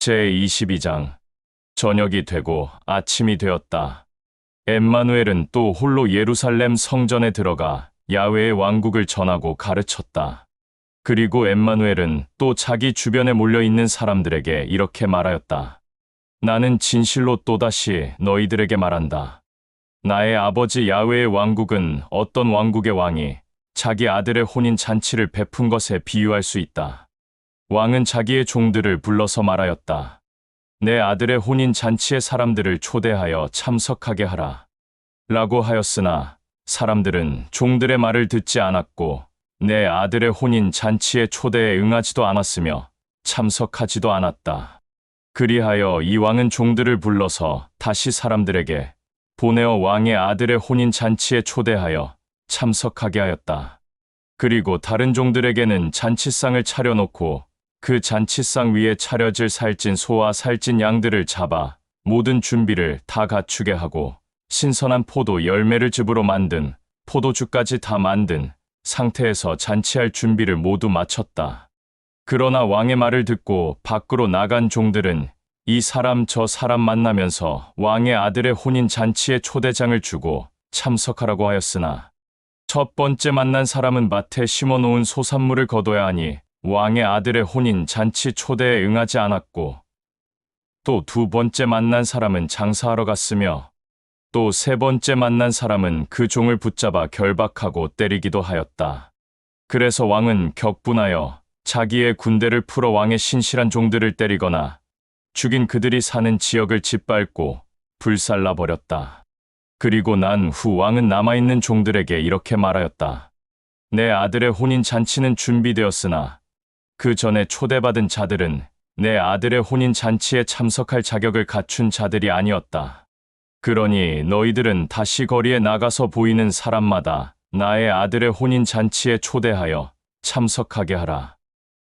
제22장 저녁이 되고 아침이 되었다. 엠마누엘은 또 홀로 예루살렘 성전에 들어가 야훼의 왕국을 전하고 가르쳤다. 그리고 엠마누엘은 또 자기 주변에 몰려 있는 사람들에게 이렇게 말하였다. 나는 진실로 또다시 너희들에게 말한다. 나의 아버지 야훼의 왕국은 어떤 왕국의 왕이 자기 아들의 혼인 잔치를 베푼 것에 비유할 수 있다. 왕은 자기의 종들을 불러서 말하였다. 내 아들의 혼인 잔치에 사람들을 초대하여 참석하게 하라. 라고 하였으나 사람들은 종들의 말을 듣지 않았고 내 아들의 혼인 잔치의 초대에 응하지도 않았으며 참석하지도 않았다. 그리하여 이 왕은 종들을 불러서 다시 사람들에게 보내어 왕의 아들의 혼인 잔치에 초대하여 참석하게 하였다. 그리고 다른 종들에게는 잔치상을 차려놓고 그 잔치상 위에 차려질 살찐 소와 살찐 양들을 잡아 모든 준비를 다 갖추게 하고 신선한 포도 열매를 즙으로 만든 포도주까지 다 만든 상태에서 잔치할 준비를 모두 마쳤다. 그러나 왕의 말을 듣고 밖으로 나간 종들은 이 사람 저 사람 만나면서 왕의 아들의 혼인 잔치에 초대장을 주고 참석하라고 하였으나 첫 번째 만난 사람은 밭에 심어놓은 소산물을 거둬야 하니 왕의 아들의 혼인 잔치 초대에 응하지 않았고 또 두 번째 만난 사람은 장사하러 갔으며 또 세 번째 만난 사람은 그 종을 붙잡아 결박하고 때리기도 하였다. 그래서 왕은 격분하여 자기의 군대를 풀어 왕의 신실한 종들을 때리거나 죽인 그들이 사는 지역을 짓밟고 불살라 버렸다. 그리고 난 후 왕은 남아있는 종들에게 이렇게 말하였다. 내 아들의 혼인 잔치는 준비되었으나 그 전에 초대받은 자들은 내 아들의 혼인 잔치에 참석할 자격을 갖춘 자들이 아니었다. 그러니 너희들은 다시 거리에 나가서 보이는 사람마다 나의 아들의 혼인 잔치에 초대하여 참석하게 하라.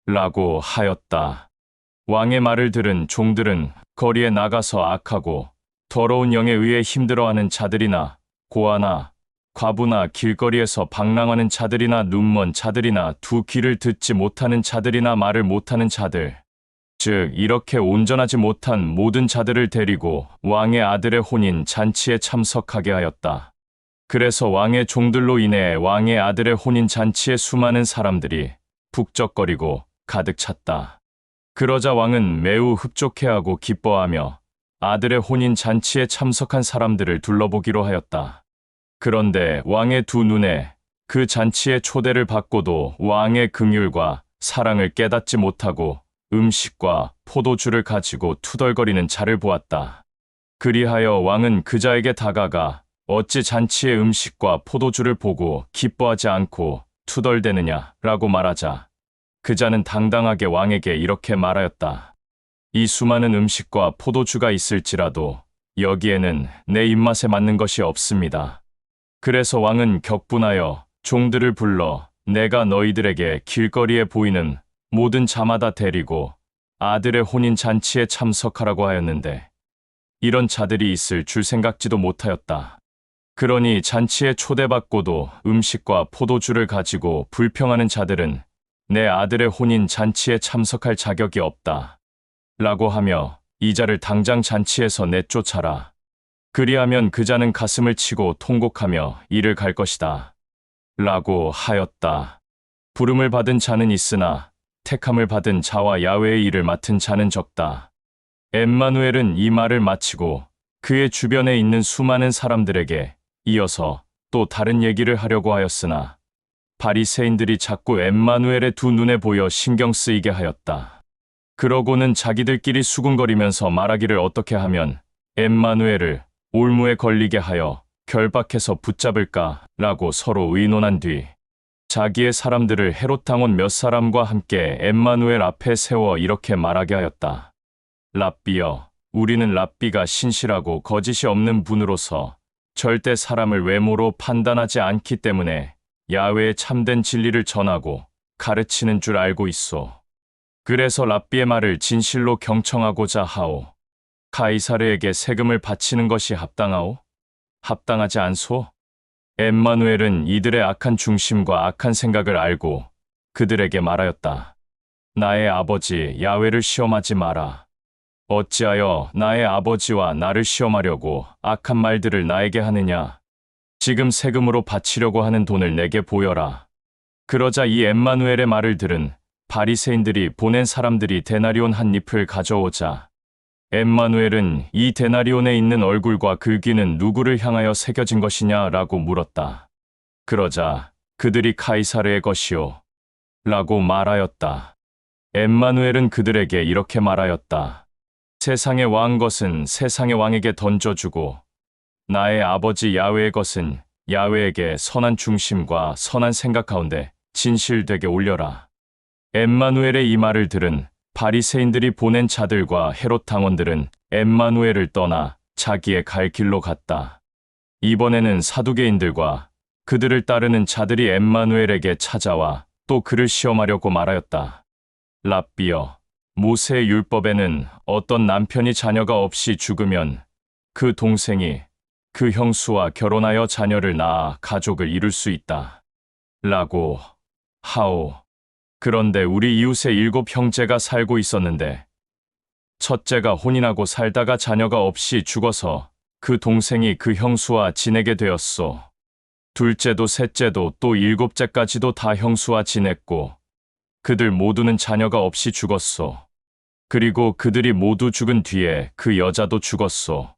라고 하였다. 왕의 말을 들은 종들은 거리에 나가서 악하고 더러운 영에 의해 힘들어하는 자들이나 고아나 과부나 길거리에서 방랑하는 자들이나 눈먼 자들이나 두 귀를 듣지 못하는 자들이나 말을 못하는 자들 즉 이렇게 온전하지 못한 모든 자들을 데리고 왕의 아들의 혼인 잔치에 참석하게 하였다. 그래서 왕의 종들로 인해 왕의 아들의 혼인 잔치에 수많은 사람들이 북적거리고 가득 찼다. 그러자 왕은 매우 흡족해하고 기뻐하며 아들의 혼인 잔치에 참석한 사람들을 둘러보기로 하였다. 그런데 왕의 두 눈에 그 잔치의 초대를 받고도 왕의 긍휼과 사랑을 깨닫지 못하고 음식과 포도주를 가지고 투덜거리는 자를 보았다. 그리하여 왕은 그 자에게 다가가 어찌 잔치의 음식과 포도주를 보고 기뻐하지 않고 투덜대느냐 라고 말하자 그 자는 당당하게 왕에게 이렇게 말하였다. 이 수많은 음식과 포도주가 있을지라도 여기에는 내 입맛에 맞는 것이 없습니다. 그래서 왕은 격분하여 종들을 불러 내가 너희들에게 길거리에 보이는 모든 자마다 데리고 아들의 혼인 잔치에 참석하라고 하였는데 이런 자들이 있을 줄 생각지도 못하였다. 그러니 잔치에 초대받고도 음식과 포도주를 가지고 불평하는 자들은 내 아들의 혼인 잔치에 참석할 자격이 없다. 라고 하며 이자를 당장 잔치에서 내쫓아라. 그리하면 그 자는 가슴을 치고 통곡하며 이를 갈 것이다. 라고 하였다. 부름을 받은 자는 있으나 택함을 받은 자와 야외의 일을 맡은 자는 적다. 엠마누엘은 이 말을 마치고 그의 주변에 있는 수많은 사람들에게 이어서 또 다른 얘기를 하려고 하였으나 바리새인들이 자꾸 엠마누엘의 두 눈에 보여 신경 쓰이게 하였다. 그러고는 자기들끼리 수군거리면서 말하기를 어떻게 하면 엠마누엘을 올무에 걸리게 하여 결박해서 붙잡을까라고 서로 의논한 뒤 자기의 사람들을 헤롯당원 몇 사람과 함께 엠마누엘 앞에 세워 이렇게 말하게 하였다. 랍비여, 우리는 랍비가 신실하고 거짓이 없는 분으로서 절대 사람을 외모로 판단하지 않기 때문에 야외의 참된 진리를 전하고 가르치는 줄 알고 있소. 그래서 랍비의 말을 진실로 경청하고자 하오. 카이사르에게 세금을 바치는 것이 합당하오? 합당하지 않소? 엠마누엘은 이들의 악한 중심과 악한 생각을 알고 그들에게 말하였다. 나의 아버지 야외를 시험하지 마라. 어찌하여 나의 아버지와 나를 시험하려고 악한 말들을 나에게 하느냐? 지금 세금으로 바치려고 하는 돈을 내게 보여라. 그러자 이 엠마누엘의 말을 들은 바리새인들이 보낸 사람들이 데나리온 한 잎을 가져오자 엠마누엘은 이 데나리온에 있는 얼굴과 글귀는 누구를 향하여 새겨진 것이냐 라고 물었다. 그러자 그들이 카이사르의 것이요 라고 말하였다. 엠마누엘은 그들에게 이렇게 말하였다. 세상의 왕 것은 세상의 왕에게 던져주고 나의 아버지 야훼의 것은 야훼에게 선한 중심과 선한 생각 가운데 진실되게 올려라. 엠마누엘의 이 말을 들은 바리새인들이 보낸 자들과 헤롯 당원들은 엠마누엘을 떠나 자기의 갈 길로 갔다. 이번에는 사두개인들과 그들을 따르는 자들이 엠마누엘에게 찾아와 또 그를 시험하려고 말하였다. 랍비여, 모세의 율법에는 어떤 남편이 자녀가 없이 죽으면 그 동생이 그 형수와 결혼하여 자녀를 낳아 가족을 이룰 수 있다. 라고 하오. 그런데 우리 이웃의 일곱 형제가 살고 있었는데 첫째가 혼인하고 살다가 자녀가 없이 죽어서 그 동생이 그 형수와 지내게 되었소. 둘째도 셋째도 또 일곱째까지도 다 형수와 지냈고 그들 모두는 자녀가 없이 죽었소. 그리고 그들이 모두 죽은 뒤에 그 여자도 죽었소.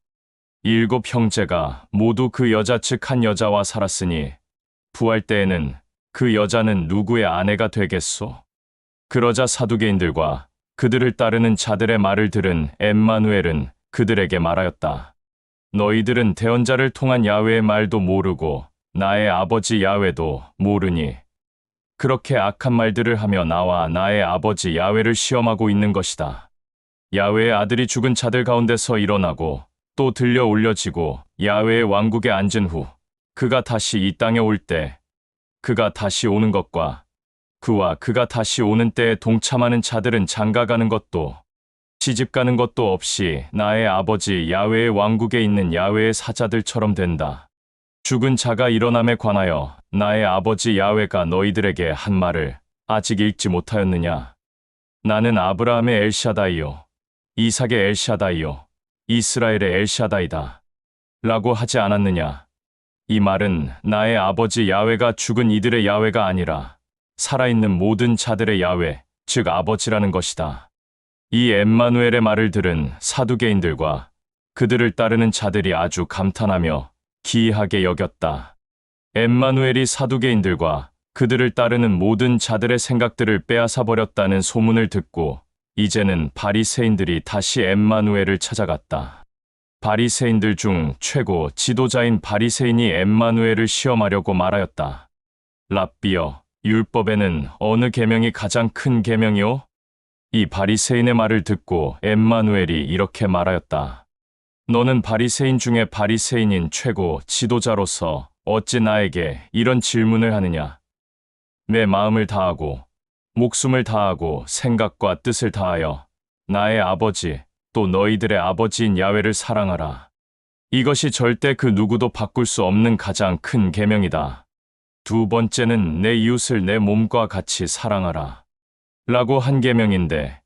일곱 형제가 모두 그 여자 즉한 여자와 살았으니 부활 때에는 그 여자는 누구의 아내가 되겠소? 그러자 사두개인들과 그들을 따르는 자들의 말을 들은 엠마누엘은 그들에게 말하였다. 너희들은 대언자를 통한 야훼의 말도 모르고 나의 아버지 야훼도 모르니 그렇게 악한 말들을 하며 나와 나의 아버지 야훼를 시험하고 있는 것이다. 야훼의 아들이 죽은 자들 가운데서 일어나고 또 들려 올려지고 야훼의 왕국에 앉은 후 그가 다시 이 땅에 올 때 그가 다시 오는 것과 그와 그가 다시 오는 때에 동참하는 자들은 장가 가는 것도 시집 가는 것도 없이 나의 아버지 야훼의 왕국에 있는 야훼의 사자들처럼 된다. 죽은 자가 일어남에 관하여 나의 아버지 야훼가 너희들에게 한 말을 아직 읽지 못하였느냐? 나는 아브라함의 엘샤다이요, 이삭의 엘샤다이요, 이스라엘의 엘샤다이다. 라고 하지 않았느냐? 이 말은 나의 아버지 야훼가 죽은 이들의 야훼가 아니라 살아있는 모든 자들의 야훼, 즉 아버지라는 것이다. 이 엠마누엘의 말을 들은 사두개인들과 그들을 따르는 자들이 아주 감탄하며 기이하게 여겼다. 엠마누엘이 사두개인들과 그들을 따르는 모든 자들의 생각들을 빼앗아 버렸다는 소문을 듣고 이제는 바리새인들이 다시 엠마누엘을 찾아갔다. 바리새인들 중 최고 지도자인 바리새인이 엠마누엘을 시험하려고 말하였다. 랍비여, 율법에는 어느 계명이 가장 큰 계명이요? 이 바리새인의 말을 듣고 엠마누엘이 이렇게 말하였다. 너는 바리새인 중에 바리새인인 최고 지도자로서 어찌 나에게 이런 질문을 하느냐? 내 마음을 다하고 목숨을 다하고 생각과 뜻을 다하여 나의 아버지 또 너희들의 아버지인 야훼를 사랑하라. 이것이 절대 그 누구도 바꿀 수 없는 가장 큰 계명이다. 두 번째는 내 이웃을 내 몸과 같이 사랑하라. 라고 한 계명인데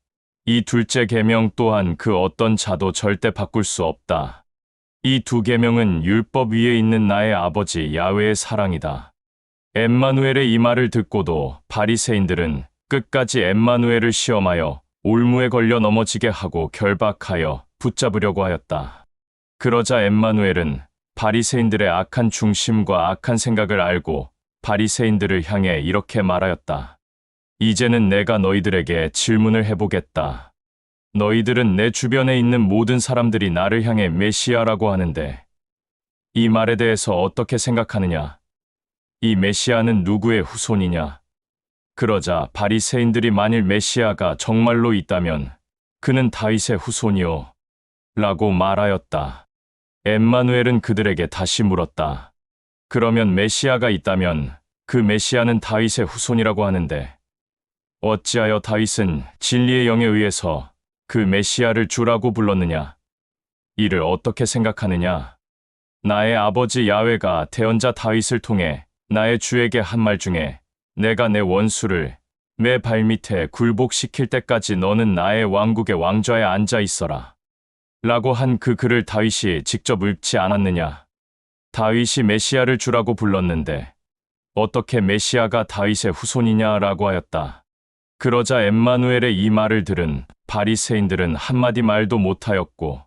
이 둘째 계명 또한 그 어떤 자도 절대 바꿀 수 없다. 이 두 계명은 율법 위에 있는 나의 아버지 야훼의 사랑이다. 엠마누엘의 이 말을 듣고도 바리새인들은 끝까지 엠마누엘을 시험하여 올무에 걸려 넘어지게 하고 결박하여 붙잡으려고 하였다. 그러자 엠마누엘은 바리새인들의 악한 중심과 악한 생각을 알고 바리새인들을 향해 이렇게 말하였다. 이제는 내가 너희들에게 질문을 해보겠다. 너희들은 내 주변에 있는 모든 사람들이 나를 향해 메시아라고 하는데 이 말에 대해서 어떻게 생각하느냐? 이 메시아는 누구의 후손이냐? 그러자 바리새인들이 만일 메시아가 정말로 있다면 그는 다윗의 후손이요 라고 말하였다. 엠마누엘은 그들에게 다시 물었다. 그러면 메시아가 있다면 그 메시아는 다윗의 후손이라고 하는데 어찌하여 다윗은 진리의 영에 의해서 그 메시아를 주라고 불렀느냐? 이를 어떻게 생각하느냐? 나의 아버지 야훼가 대언자 다윗을 통해 나의 주에게 한 말 중에 내가 내 원수를 내 발밑에 굴복시킬 때까지 너는 나의 왕국의 왕좌에 앉아 있어라. 라고 한 그 글을 다윗이 직접 읽지 않았느냐? 다윗이 메시아를 주라고 불렀는데 어떻게 메시아가 다윗의 후손이냐라고 하였다. 그러자 엠마누엘의 이 말을 들은 바리새인들은 한마디 말도 못하였고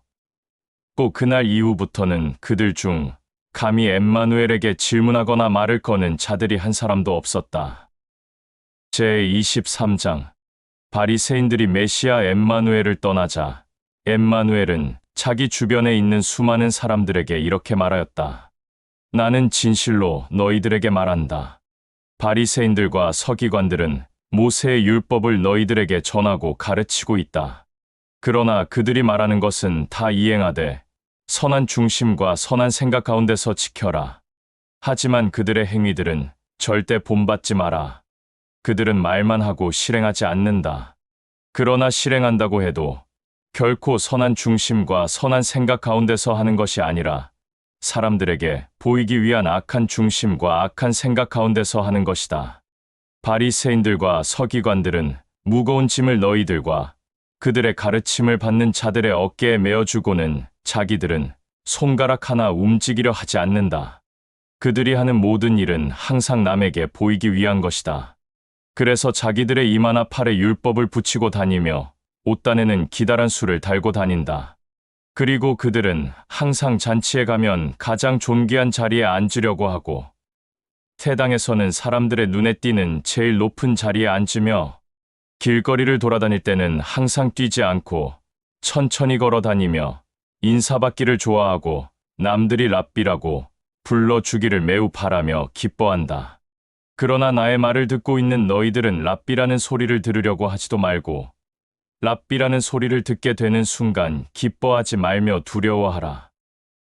꼭 그날 이후부터는 그들 중 감히 엠마누엘에게 질문하거나 말을 거는 자들이 한 사람도 없었다. 제23장 바리새인들이 메시아 엠마누엘을 떠나자 엠마누엘은 자기 주변에 있는 수많은 사람들에게 이렇게 말하였다. 나는 진실로 너희들에게 말한다. 바리새인들과 서기관들은 모세의 율법을 너희들에게 전하고 가르치고 있다. 그러나 그들이 말하는 것은 다 이행하되 선한 중심과 선한 생각 가운데서 지켜라. 하지만 그들의 행위들은 절대 본받지 마라. 그들은 말만 하고 실행하지 않는다. 그러나 실행한다고 해도 결코 선한 중심과 선한 생각 가운데서 하는 것이 아니라 사람들에게 보이기 위한 악한 중심과 악한 생각 가운데서 하는 것이다. 바리새인들과 서기관들은 무거운 짐을 너희들과 그들의 가르침을 받는 자들의 어깨에 메어주고는 자기들은 손가락 하나 움직이려 하지 않는다. 그들이 하는 모든 일은 항상 남에게 보이기 위한 것이다. 그래서 자기들의 이마나 팔에 율법을 붙이고 다니며 옷단에는 기다란 수를 달고 다닌다. 그리고 그들은 항상 잔치에 가면 가장 존귀한 자리에 앉으려고 하고 태당에서는 사람들의 눈에 띄는 제일 높은 자리에 앉으며 길거리를 돌아다닐 때는 항상 뛰지 않고 천천히 걸어 다니며 인사받기를 좋아하고 남들이 랍비라고 불러주기를 매우 바라며 기뻐한다. 그러나 나의 말을 듣고 있는 너희들은 랍비라는 소리를 들으려고 하지도 말고 랍비라는 소리를 듣게 되는 순간 기뻐하지 말며 두려워하라.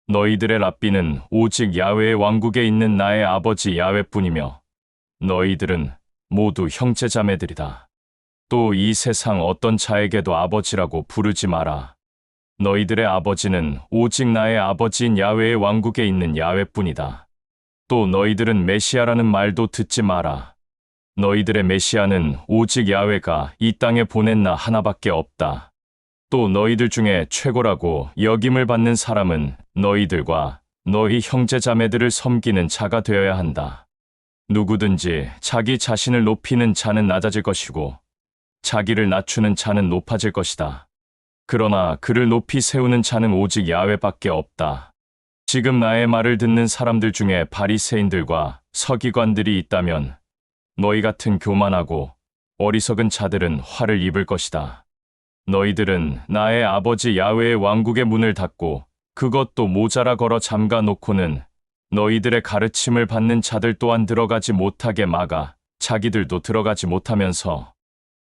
너희들의 랍비는 오직 야외의 왕국에 있는 나의 아버지 야외뿐이며 너희들은 모두 형제자매들이다. 또 이 세상 어떤 자에게도 아버지라고 부르지 마라. 너희들의 아버지는 오직 나의 아버지인 야외의 왕국에 있는 야외뿐이다. 또 너희들은 메시아라는 말도 듣지 마라. 너희들의 메시아는 오직 야외가 이 땅에 보낸 나 하나밖에 없다. 또 너희들 중에 최고라고 역임을 받는 사람은 너희들과 너희 형제 자매들을 섬기는 자가 되어야 한다. 누구든지 자기 자신을 높이는 자는 낮아질 것이고 자기를 낮추는 자는 높아질 것이다. 그러나 그를 높이 세우는 자는 오직 야외밖에 없다. 지금 나의 말을 듣는 사람들 중에 바리새인들과 서기관들이 있다면 너희 같은 교만하고 어리석은 자들은 화를 입을 것이다. 너희들은 나의 아버지 야외의 왕국의 문을 닫고 그것도 모자라 걸어 잠가 놓고는 너희들의 가르침을 받는 자들 또한 들어가지 못하게 막아 자기들도 들어가지 못하면서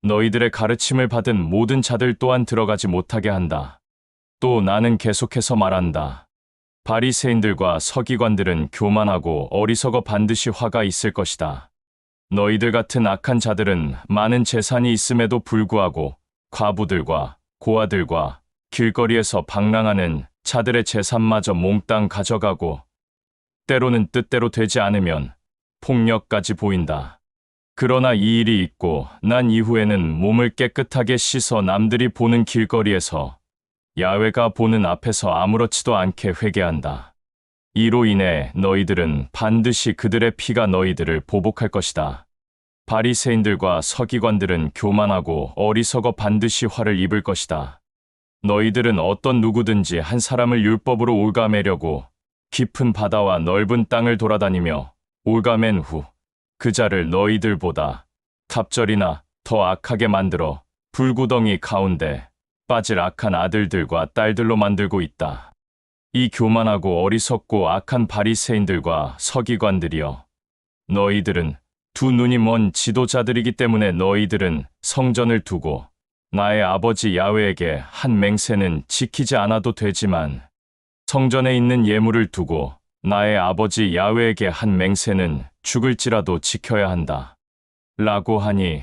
너희들의 가르침을 받은 모든 자들 또한 들어가지 못하게 한다. 또 나는 계속해서 말한다. 바리새인들과 서기관들은 교만하고 어리석어 반드시 화가 있을 것이다. 너희들 같은 악한 자들은 많은 재산이 있음에도 불구하고 과부들과 고아들과 길거리에서 방랑하는 자들의 재산마저 몽땅 가져가고 때로는 뜻대로 되지 않으면 폭력까지 보인다. 그러나 이 일이 있고 난 이후에는 몸을 깨끗하게 씻어 남들이 보는 길거리에서 야외가 보는 앞에서 아무렇지도 않게 회개한다. 이로 인해 너희들은 반드시 그들의 피가 너희들을 보복할 것이다. 바리새인들과 서기관들은 교만하고 어리석어 반드시 화를 입을 것이다. 너희들은 어떤 누구든지 한 사람을 율법으로 올가매려고 깊은 바다와 넓은 땅을 돌아다니며 올가맨 후 그 자를 너희들보다 갑절이나 더 악하게 만들어 불구덩이 가운데 빠질 악한 아들들과 딸들로 만들고 있다. 이 교만하고 어리석고 악한 바리새인들과 서기관들이여 너희들은 두 눈이 먼 지도자들이기 때문에 너희들은 성전을 두고 나의 아버지 야외에게 한 맹세는 지키지 않아도 되지만 성전에 있는 예물을 두고 나의 아버지 야외에게 한 맹세는 죽을지라도 지켜야 한다. 라고 하니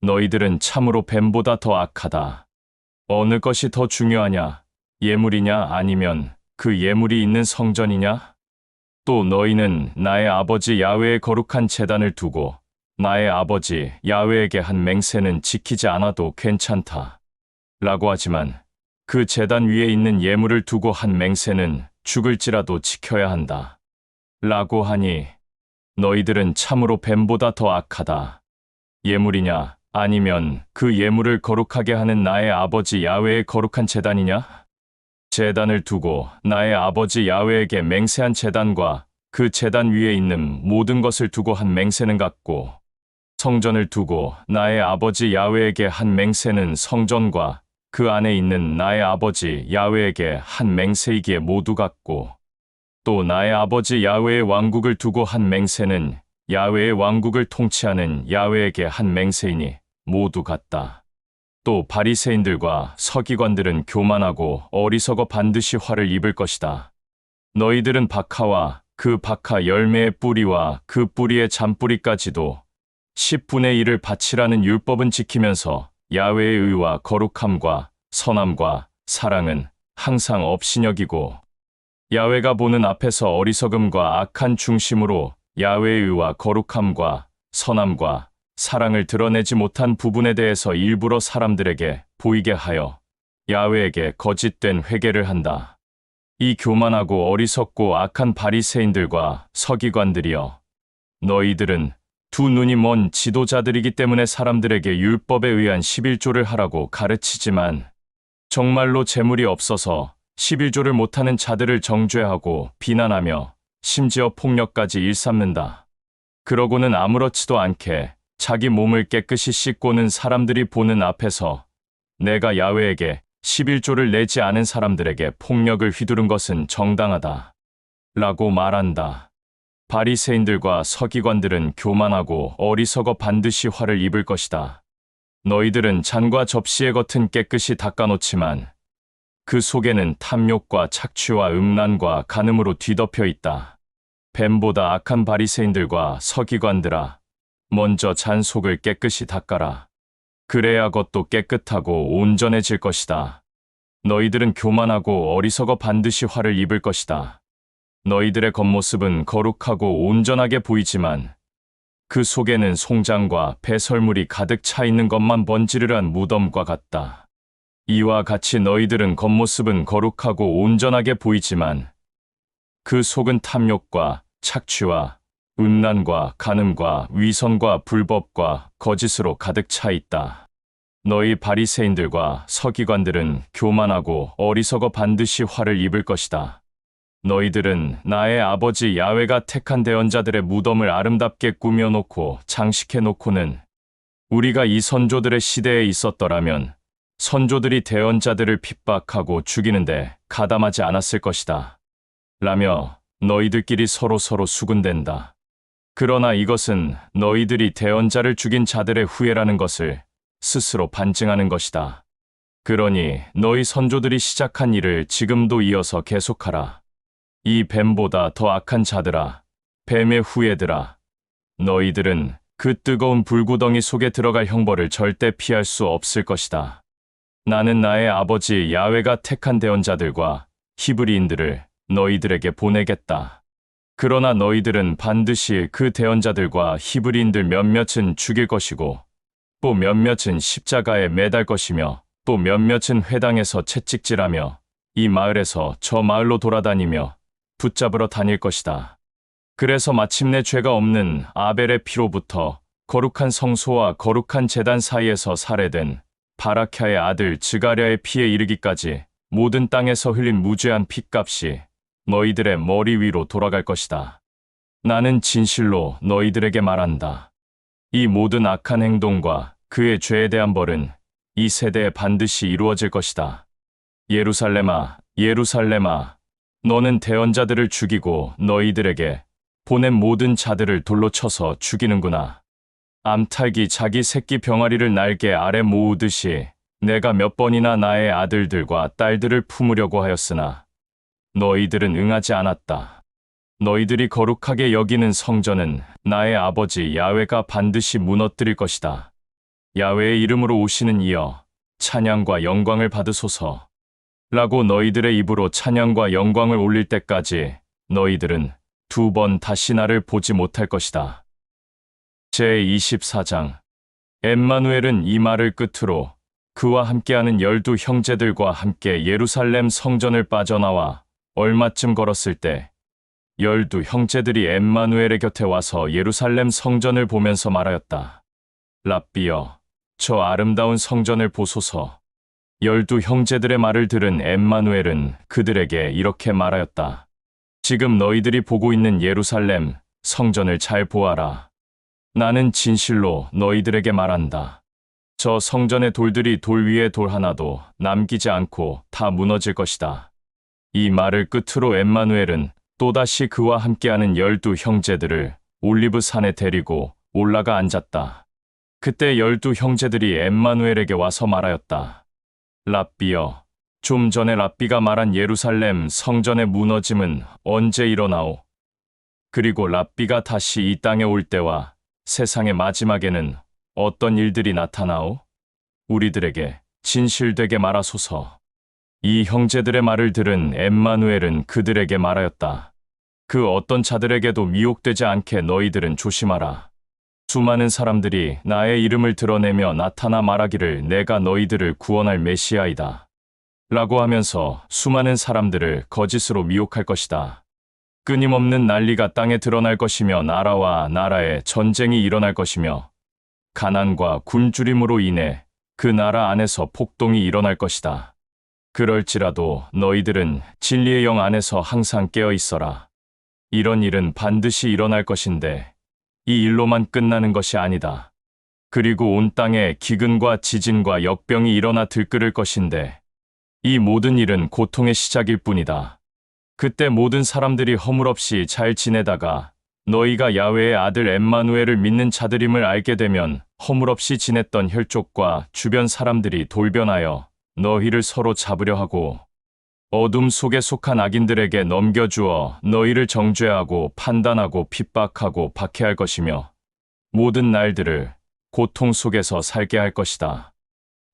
너희들은 참으로 뱀보다 더 악하다. 어느 것이 더 중요하냐? 예물이냐 아니면 그 예물이 있는 성전이냐? 또 너희는 나의 아버지 야외의 거룩한 재단을 두고 나의 아버지 야외에게 한 맹세는 지키지 않아도 괜찮다. 라고 하지만 그 재단 위에 있는 예물을 두고 한 맹세는 죽을지라도 지켜야 한다. 라고 하니 너희들은 참으로 뱀보다 더 악하다. 예물이냐 아니면 그 예물을 거룩하게 하는 나의 아버지 야훼의 거룩한 재단이냐? 재단을 두고 나의 아버지 야훼에게 맹세한 재단과 그 재단 위에 있는 모든 것을 두고 한 맹세는 같고 성전을 두고 나의 아버지 야훼에게 한 맹세는 성전과 그 안에 있는 나의 아버지 야훼에게 한 맹세이기에 모두 같고 또 나의 아버지 야훼의 왕국을 두고 한 맹세는 야훼의 왕국을 통치하는 야훼에게 한 맹세이니 모두 같다. 또 바리새인들과 서기관들은 교만하고 어리석어 반드시 화를 입을 것이다. 너희들은 박하와 그 박하 열매의 뿌리와 그 뿌리의 잔뿌리까지도 10분의 1을 바치라는 율법은 지키면서 야훼의 의와 거룩함과 선함과 사랑은 항상 업신여기고 야훼가 보는 앞에서 어리석음과 악한 중심으로 야훼의 의와 거룩함과 선함과 사랑을 드러내지 못한 부분에 대해서 일부러 사람들에게 보이게 하여 야훼에게 거짓된 회개를 한다. 이 교만하고 어리석고 악한 바리새인들과 서기관들이여 너희들은 두 눈이 먼 지도자들이기 때문에 사람들에게 율법에 의한 11조를 하라고 가르치지만 정말로 재물이 없어서 11조를 못하는 자들을 정죄하고 비난하며 심지어 폭력까지 일삼는다. 그러고는 아무렇지도 않게 자기 몸을 깨끗이 씻고는 사람들이 보는 앞에서 내가 야훼에게 11조를 내지 않은 사람들에게 폭력을 휘두른 것은 정당하다. 라고 말한다. 바리새인들과 서기관들은 교만하고 어리석어 반드시 화를 입을 것이다. 너희들은 잔과 접시의 겉은 깨끗이 닦아놓지만 그 속에는 탐욕과 착취와 음란과 간음으로 뒤덮여 있다. 뱀보다 악한 바리새인들과 서기관들아, 먼저 잔 속을 깨끗이 닦아라. 그래야 겉도 깨끗하고 온전해질 것이다. 너희들은 교만하고 어리석어 반드시 화를 입을 것이다. 너희들의 겉모습은 거룩하고 온전하게 보이지만 그 속에는 송장과 배설물이 가득 차 있는 것만 번지르르한 무덤과 같다. 이와 같이 너희들은 겉모습은 거룩하고 온전하게 보이지만 그 속은 탐욕과 착취와 음란과 간음과 위선과 불법과 거짓으로 가득 차 있다. 너희 바리새인들과 서기관들은 교만하고 어리석어 반드시 화를 입을 것이다. 너희들은 나의 아버지 야훼가 택한 대언자들의 무덤을 아름답게 꾸며놓고 장식해놓고는 우리가 이 선조들의 시대에 있었더라면 선조들이 대언자들을 핍박하고 죽이는데 가담하지 않았을 것이다. 라며 너희들끼리 서로 서로 수군댄다. 그러나 이것은 너희들이 대언자를 죽인 자들의 후회라는 것을 스스로 반증하는 것이다. 그러니 너희 선조들이 시작한 일을 지금도 이어서 계속하라. 이 뱀보다 더 악한 자들아, 뱀의 후예들아. 너희들은 그 뜨거운 불구덩이 속에 들어갈 형벌을 절대 피할 수 없을 것이다. 나는 나의 아버지 야훼가 택한 대언자들과 히브리인들을 너희들에게 보내겠다. 그러나 너희들은 반드시 그 대언자들과 히브리인들 몇몇은 죽일 것이고 또 몇몇은 십자가에 매달 것이며 또 몇몇은 회당에서 채찍질하며 이 마을에서 저 마을로 돌아다니며 붙잡으러 다닐 것이다. 그래서 마침내 죄가 없는 아벨의 피로부터 거룩한 성소와 거룩한 재단 사이에서 살해된 바라캬의 아들 즈가랴의 피에 이르기까지 모든 땅에서 흘린 무죄한 핏값이 너희들의 머리 위로 돌아갈 것이다. 나는 진실로 너희들에게 말한다. 이 모든 악한 행동과 그의 죄에 대한 벌은 이 세대에 반드시 이루어질 것이다. 예루살렘아, 예루살렘아, 너는 대언자들을 죽이고 너희들에게 보낸 모든 자들을 돌로 쳐서 죽이는구나. 암탉이 자기 새끼 병아리를 날개 아래 모으듯이 내가 몇 번이나 나의 아들들과 딸들을 품으려고 하였으나 너희들은 응하지 않았다. 너희들이 거룩하게 여기는 성전은 나의 아버지 야훼가 반드시 무너뜨릴 것이다. 야훼의 이름으로 오시는 이여 찬양과 영광을 받으소서. 라고 너희들의 입으로 찬양과 영광을 올릴 때까지 너희들은 두 번 다시 나를 보지 못할 것이다. 제24장 엠마누엘은 이 말을 끝으로 그와 함께하는 열두 형제들과 함께 예루살렘 성전을 빠져나와 얼마쯤 걸었을 때 열두 형제들이 엠마누엘의 곁에 와서 예루살렘 성전을 보면서 말하였다. 랍비여, 저 아름다운 성전을 보소서. 열두 형제들의 말을 들은 엠마누엘은 그들에게 이렇게 말하였다. 지금 너희들이 보고 있는 예루살렘 성전을 잘 보아라. 나는 진실로 너희들에게 말한다. 저 성전의 돌들이 돌 위에 돌 하나도 남기지 않고 다 무너질 것이다. 이 말을 끝으로 엠마누엘은 또다시 그와 함께하는 열두 형제들을 올리브 산에 데리고 올라가 앉았다. 그때 열두 형제들이 엠마누엘에게 와서 말하였다. 랍비여, 좀 전에 랍비가 말한 예루살렘 성전의 무너짐은 언제 일어나오? 그리고 랍비가 다시 이 땅에 올 때와 세상의 마지막에는 어떤 일들이 나타나오? 우리들에게 진실되게 말하소서. 이 형제들의 말을 들은 엠마누엘은 그들에게 말하였다. 그 어떤 자들에게도 미혹되지 않게 너희들은 조심하라. 수많은 사람들이 나의 이름을 드러내며 나타나 말하기를 내가 너희들을 구원할 메시아이다. 라고 하면서 수많은 사람들을 거짓으로 미혹할 것이다. 끊임없는 난리가 땅에 드러날 것이며 나라와 나라에 전쟁이 일어날 것이며 가난과 굶주림으로 인해 그 나라 안에서 폭동이 일어날 것이다. 그럴지라도 너희들은 진리의 영 안에서 항상 깨어 있어라. 이런 일은 반드시 일어날 것인데 이 일로만 끝나는 것이 아니다. 그리고 온 땅에 기근과 지진과 역병이 일어나 들끓을 것인데 이 모든 일은 고통의 시작일 뿐이다. 그때 모든 사람들이 허물없이 잘 지내다가 너희가 야훼의 아들 엠마누엘을 믿는 자들임을 알게 되면 허물없이 지냈던 혈족과 주변 사람들이 돌변하여 너희를 서로 잡으려 하고 어둠 속에 속한 악인들에게 넘겨주어 너희를 정죄하고 판단하고 핍박하고 박해할 것이며 모든 날들을 고통 속에서 살게 할 것이다.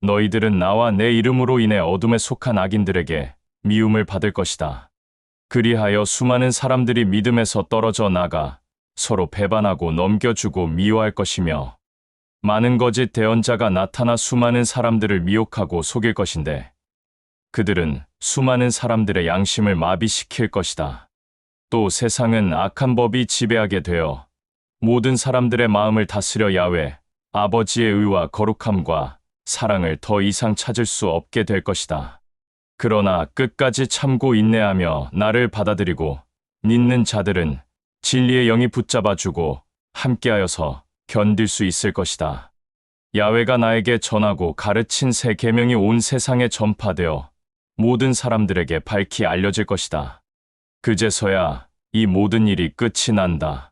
너희들은 나와 내 이름으로 인해 어둠에 속한 악인들에게 미움을 받을 것이다. 그리하여 수많은 사람들이 믿음에서 떨어져 나가 서로 배반하고 넘겨주고 미워할 것이며 많은 거짓 대언자가 나타나 수많은 사람들을 미혹하고 속일 것인데 그들은 수많은 사람들의 양심을 마비시킬 것이다. 또 세상은 악한 법이 지배하게 되어 모든 사람들의 마음을 다스려 야외 아버지의 의와 거룩함과 사랑을 더 이상 찾을 수 없게 될 것이다. 그러나 끝까지 참고 인내하며 나를 받아들이고 믿는 자들은 진리의 영이 붙잡아주고 함께하여서 견딜 수 있을 것이다. 야외가 나에게 전하고 가르친 새 계명이 온 세상에 전파되어 모든 사람들에게 밝히 알려질 것이다. 그제서야 이 모든 일이 끝이 난다.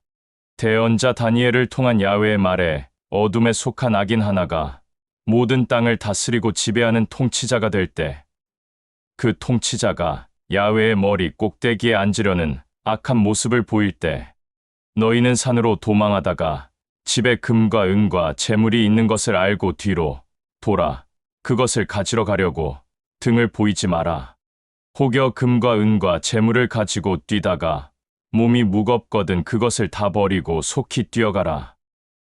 대언자 다니엘을 통한 야외의 말에 어둠에 속한 악인 하나가 모든 땅을 다스리고 지배하는 통치자가 될 때, 그 통치자가 야외의 머리 꼭대기에 앉으려는 악한 모습을 보일 때, 너희는 산으로 도망하다가 집에 금과 은과 재물이 있는 것을 알고 뒤로 돌아 그것을 가지러 가려고 등을 보이지 마라. 혹여 금과 은과 재물을 가지고 뛰다가 몸이 무겁거든 그것을 다 버리고 속히 뛰어가라.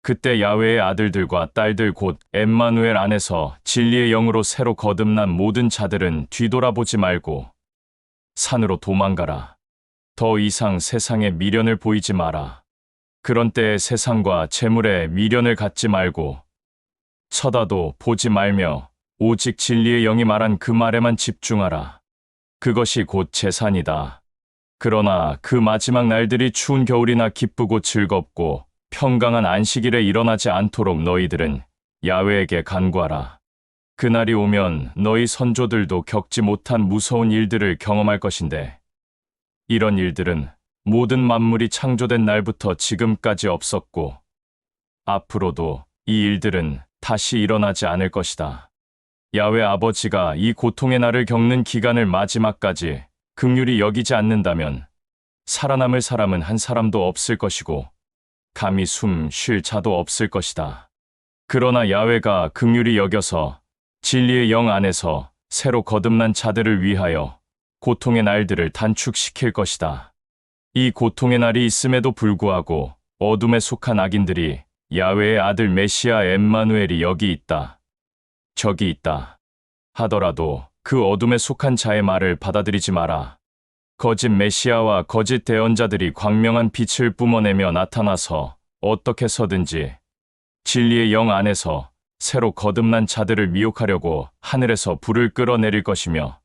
그때 야외의 아들들과 딸들 곧 엠마누엘 안에서 진리의 영으로 새로 거듭난 모든 자들은 뒤돌아보지 말고 산으로 도망가라. 더 이상 세상에 미련을 보이지 마라. 그런 때에 세상과 재물에 미련을 갖지 말고 쳐다도 보지 말며 오직 진리의 영이 말한 그 말에만 집중하라. 그것이 곧 재산이다. 그러나 그 마지막 날들이 추운 겨울이나 기쁘고 즐겁고 평강한 안식일에 일어나지 않도록 너희들은 야외에게 간구하라. 그날이 오면 너희 선조들도 겪지 못한 무서운 일들을 경험할 것인데 이런 일들은 모든 만물이 창조된 날부터 지금까지 없었고 앞으로도 이 일들은 다시 일어나지 않을 것이다. 야외 아버지가 이 고통의 날을 겪는 기간을 마지막까지 극률이 여기지 않는다면 살아남을 사람은 한 사람도 없을 것이고 감히 숨쉴 자도 없을 것이다. 그러나 야외가 극률이 여겨서 진리의 영 안에서 새로 거듭난 자들을 위하여 고통의 날들을 단축시킬 것이다. 이 고통의 날이 있음에도 불구하고 어둠에 속한 악인들이 야외의 아들 메시아 엠마누엘이 여기 있다. 적이 있다. 하더라도 그 어둠에 속한 자의 말을 받아들이지 마라. 거짓 메시아와 거짓 대언자들이 광명한 빛을 뿜어내며 나타나서 어떻게 서든지 진리의 영 안에서 새로 거듭난 자들을 미혹하려고 하늘에서 불을 끌어내릴 것이며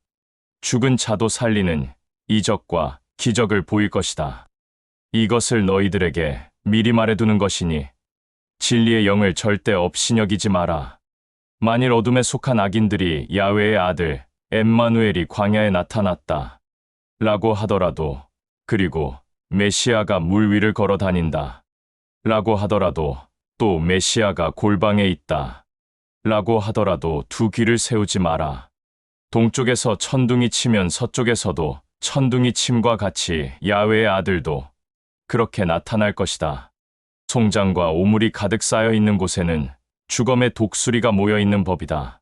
죽은 자도 살리는 이적과 기적을 보일 것이다. 이것을 너희들에게 미리 말해두는 것이니 진리의 영을 절대 업신여기지 마라. 만일 어둠에 속한 악인들이 야훼의 아들 엠마누엘이 광야에 나타났다. 라고 하더라도 그리고 메시아가 물 위를 걸어 다닌다. 라고 하더라도 또 메시아가 골방에 있다. 라고 하더라도 두 귀를 세우지 마라. 동쪽에서 천둥이 치면 서쪽에서도 천둥이 침과 같이 야훼의 아들도 그렇게 나타날 것이다. 송장과 오물이 가득 쌓여 있는 곳에는 주검의 독수리가 모여 있는 법이다.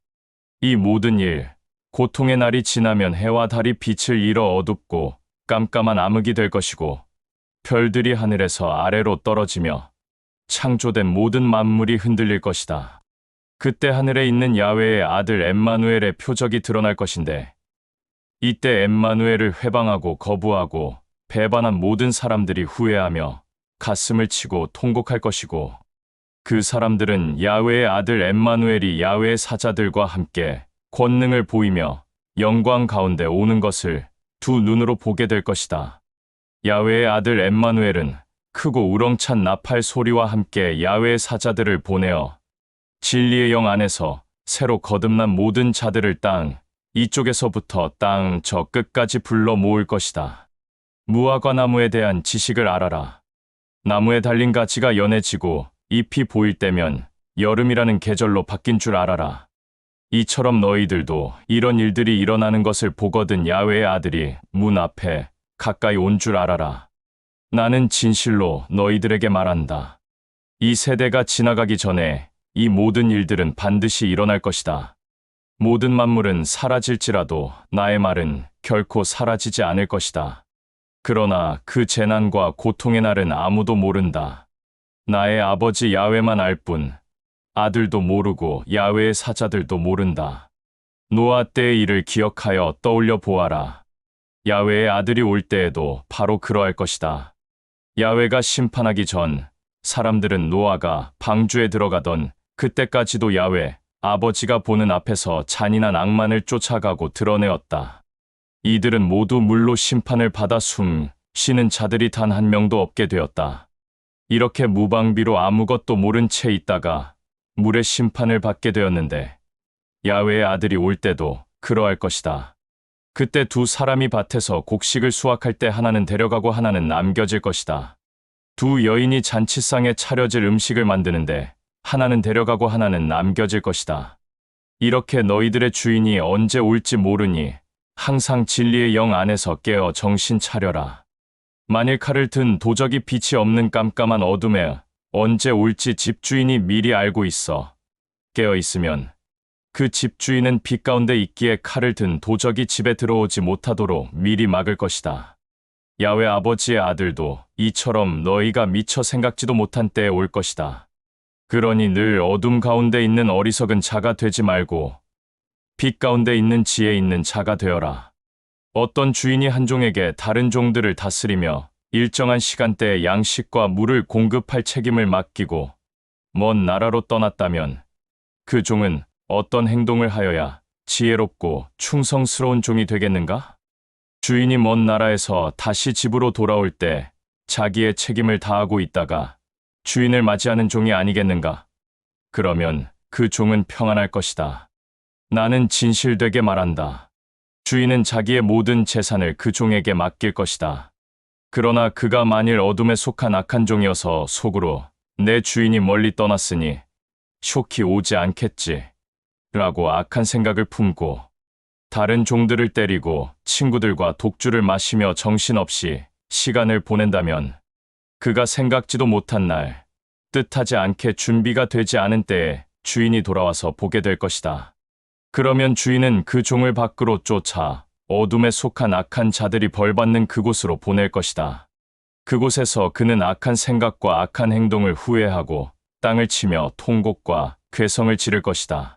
이 모든 일, 고통의 날이 지나면 해와 달이 빛을 잃어 어둡고 깜깜한 암흑이 될 것이고 별들이 하늘에서 아래로 떨어지며 창조된 모든 만물이 흔들릴 것이다. 그때 하늘에 있는 야훼의 아들 엠마누엘의 표적이 드러날 것인데 이때 엠마누엘을 회방하고 거부하고 배반한 모든 사람들이 후회하며 가슴을 치고 통곡할 것이고 그 사람들은 야훼의 아들 엠마누엘이 야훼의 사자들과 함께 권능을 보이며 영광 가운데 오는 것을 두 눈으로 보게 될 것이다. 야훼의 아들 엠마누엘은 크고 우렁찬 나팔 소리와 함께 야훼의 사자들을 보내어 진리의 영 안에서 새로 거듭난 모든 자들을 땅 이쪽에서부터 땅 저 끝까지 불러 모을 것이다. 무화과 나무에 대한 지식을 알아라. 나무에 달린 가지가 연해지고 잎이 보일 때면 여름이라는 계절로 바뀐 줄 알아라. 이처럼 너희들도 이런 일들이 일어나는 것을 보거든 야훼의 아들이 문 앞에 가까이 온 줄 알아라. 나는 진실로 너희들에게 말한다. 이 세대가 지나가기 전에 이 모든 일들은 반드시 일어날 것이다. 모든 만물은 사라질지라도 나의 말은 결코 사라지지 않을 것이다. 그러나 그 재난과 고통의 날은 아무도 모른다. 나의 아버지 야훼만 알 뿐, 아들도 모르고 야훼의 사자들도 모른다. 노아 때의 일을 기억하여 떠올려 보아라. 야훼의 아들이 올 때에도 바로 그러할 것이다. 야훼가 심판하기 전 사람들은 노아가 방주에 들어가던 그때까지도 야훼 아버지가 보는 앞에서 잔인한 악만을 쫓아가고 드러내었다. 이들은 모두 물로 심판을 받아 숨 쉬는 자들이 단 한 명도 없게 되었다. 이렇게 무방비로 아무것도 모른 채 있다가 물의 심판을 받게 되었는데 야훼의 아들이 올 때도 그러할 것이다. 그때 두 사람이 밭에서 곡식을 수확할 때 하나는 데려가고 하나는 남겨질 것이다. 두 여인이 잔치상에 차려질 음식을 만드는데 하나는 데려가고 하나는 남겨질 것이다. 이렇게 너희들의 주인이 언제 올지 모르니 항상 진리의 영 안에서 깨어 정신 차려라. 만일 칼을 든 도적이 빛이 없는 깜깜한 어둠에 언제 올지 집주인이 미리 알고 있어 깨어 있으면 그 집주인은 빛 가운데 있기에 칼을 든 도적이 집에 들어오지 못하도록 미리 막을 것이다. 야훼 아버지의 아들도 이처럼 너희가 미처 생각지도 못한 때에 올 것이다. 그러니 늘 어둠 가운데 있는 어리석은 자가 되지 말고 빛 가운데 있는 지혜 있는 자가 되어라. 어떤 주인이 한 종에게 다른 종들을 다스리며 일정한 시간대에 양식과 물을 공급할 책임을 맡기고 먼 나라로 떠났다면 그 종은 어떤 행동을 하여야 지혜롭고 충성스러운 종이 되겠는가? 주인이 먼 나라에서 다시 집으로 돌아올 때 자기의 책임을 다하고 있다가 주인을 맞이하는 종이 아니겠는가? 그러면 그 종은 평안할 것이다. 나는 진실되게 말한다. 주인은 자기의 모든 재산을 그 종에게 맡길 것이다. 그러나 그가 만일 어둠에 속한 악한 종이어서 속으로 내 주인이 멀리 떠났으니 쇼키 오지 않겠지. 라고 악한 생각을 품고 다른 종들을 때리고 친구들과 독주를 마시며 정신없이 시간을 보낸다면 그가 생각지도 못한 날 뜻하지 않게 준비가 되지 않은 때에 주인이 돌아와서 보게 될 것이다. 그러면 주인은 그 종을 밖으로 쫓아 어둠에 속한 악한 자들이 벌받는 그곳으로 보낼 것이다. 그곳에서 그는 악한 생각과 악한 행동을 후회하고 땅을 치며 통곡과 괴성을 지를 것이다.